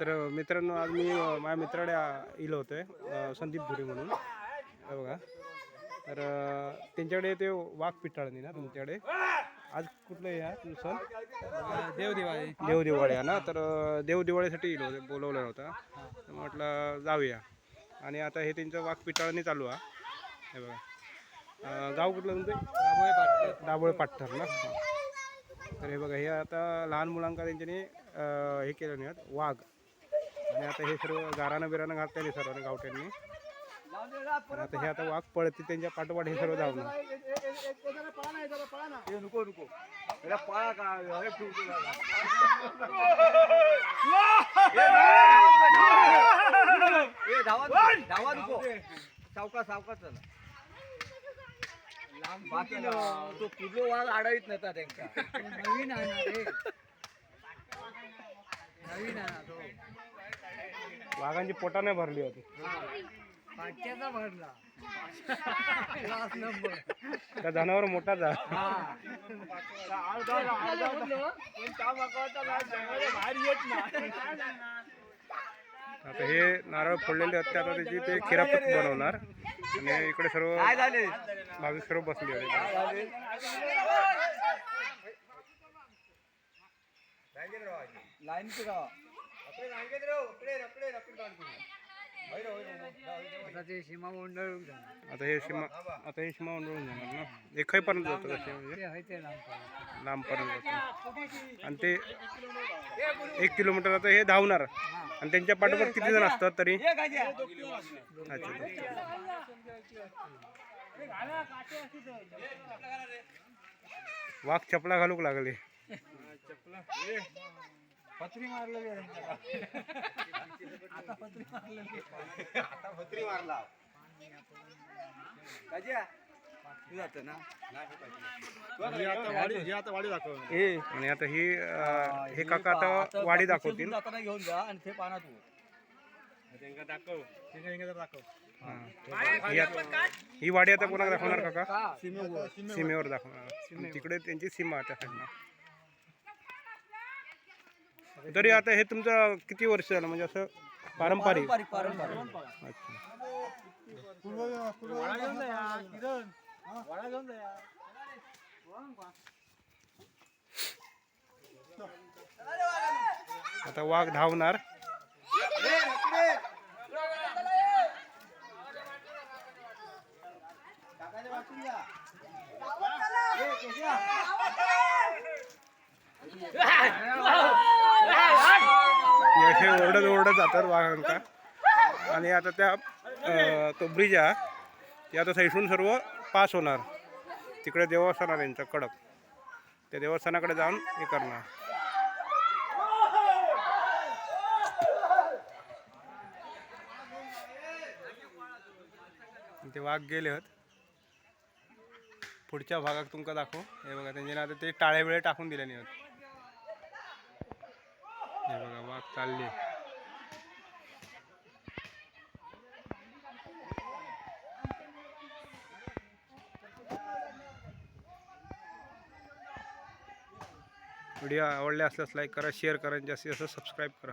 तर मित्रांनो आज मी माझ्या मित्राकडे इलो होतोय अं, संदीप धुरे म्हणून. हे बघा. तर त्यांच्याकडे ते वाघ पिटाळणी ना तुमच्याकडे. आज कुठलं आहे तुमचं सण? देव दिवाळी देव दिवाळी आहे ना? तर अं, देव दिवाळीसाठी इलो होते बोलवलं होतं. म्हटलं जाऊया. आणि आता हे त्यांचं वाघ पिटाळणी चालू आहे. हे बघा. गाव कुठलं तुमचं? त्यामुळे पाठवत दाबोळे पाठर ना? तर हे बघा हे आता लहान मुलांका त्यांच्यानी हे केलं नाही वाघ. आणि आता हे सर्व गारानं बिरानं घातलेले सर्वांनी गावठ्यांनी. आता हे आता वाघ पळते त्यांच्या पाठोपाठ हे सर्व धावणार नको नको. पळा धावा सावका सावका चला. बाकी तो कुठलो वाघ आडावीत नव्हता त्यांका नवीन आहे ना रे. नवीन आहे ना तो. वाघांची पोटाने भरली होती. भरला. लास्ट नंबर त्या जनावर मोठा जा आता हे नारळ फोडलेले आहेत ते आता त्याची ते खिरापत बनवणार. आणि इकडे सर्व भाविक सर्व बसले होते. लाईन आता ते सीमा मंडळ आता हे सीमा आता हे सीमा उंडळून जाणार ना? एकाईपर्यंत जातं कसे म्हणजे? ते आहे ते लांब लांबपर्यंत जातं. आणि ते एक किलोमीटर आता हे धावणार. आणि त्यांच्या पाठोपाठ किती जण असतात तरी? अच्छा वाघ चपला घालूक लागले. पत्री मारलेली आता पत्री मारलेली आता पत्री मारला. काज्या तू जात ना? ए आणि आता ही अं, हे काका आता वाडी दाखवतील. जाताना घेऊन जा आणि ते पाना तू. हा. ही आता- ही वाडी आता कोणाला दाखवणार काका? का? सीमेवर. दाखवणार. आणि तिकडे त्यांची सीमा त्या साईडला तरी आता हे तुमचं किती वर्ष झालं? म्हणजे असं पारंपरिक? पारंपरिक पारंपरिक. अच्छा. आता वाघ धावणार. हे ओरडत ओरडत जातात वाघांका आणि आता त्या तो ब्रिज आहे. ते आता सैसून सर्व पास होणार. तिकडे देवस्थान आहे त्यांचं कडक. त्या देवस्थानाकडे जाऊन हे करणार. ते वाघ गेले होत पुढच्या भागात तुमका दाखव. हे बघा त्यांच्याने आता ते टाळे वेळे टाकून दिले नाही आहेत. हे बघा वाघ चालले. व्हिडिओ आवडले असल्यास लाईक करा शेअर करा जास्तीत जास्त सबस्क्राईब करा.